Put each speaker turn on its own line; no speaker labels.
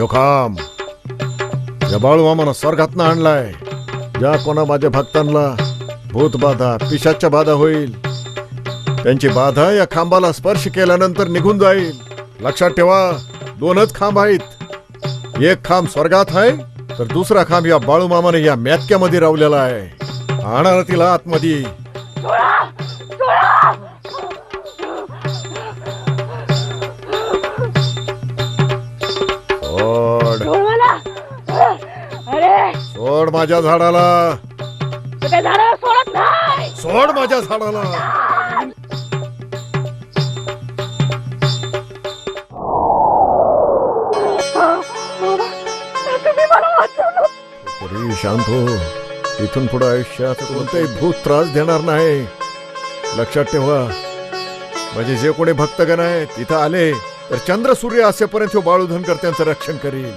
यो खांब. या बाळूमामानं स्वर्गातनं आणलाय. ज्या कोणा माझ्या भक्तांना भूत बाधा पिशाच्या बाधा होईल त्यांची बाधा या खांबाला स्पर्श केल्यानंतर निघून जाईल. लक्षात ठेवा दोनच खांब आहेत. एक खांब स्वर्गात आहे तर दुसरा खांब या बाळू मामाने या मॅतक्यामध्ये रावलेला आहे. आणा तिला आतमध्ये. सोड
मला. अरे.
सोड माझ्या झाडाला.
तू सोडत नाही.
सोड माझ्या झाडाला.
तुम्ही मला वाचवलं
तरी शांत हो. इथून पुढे आयुष्यात कोणताही भूत त्रास देणार नाही. लक्षात ठेवा. म्हणजे जे कोणी भक्तगण आहेत इथं आले तर चंद्र सूर्य असेपर्यंत ह्यो बाळू धनकर त्यांचं रक्षण करील.